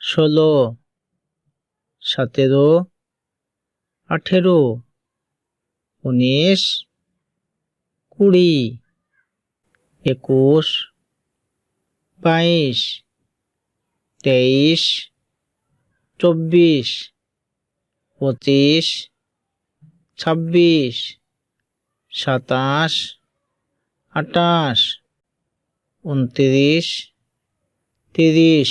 ষোলো, সতেরো, আঠেরো, উনিশ, কুড়ি, একুশ, বাইশ, তেইশ, চব্বিশ, পঁচিশ, ছাব্বিশ, সাতাশ আটাশ উনত্রিশ, তিরিশ।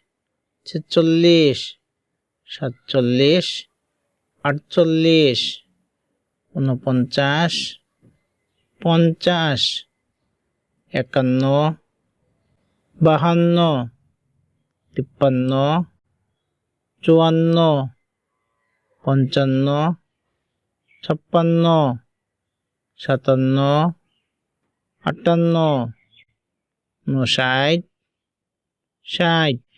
ছেচল্লিশ, সাতচল্লিশ, আটচল্লিশ উনপঞ্চাশ পঞ্চাশ, একান্ন, বাহান্ন, তিপ্পান্ন, চুয়ান্ন, পঞ্চান্ন, ছাপ্পান্ন, সাতান্ন, আটান্ন উনষাট ষাট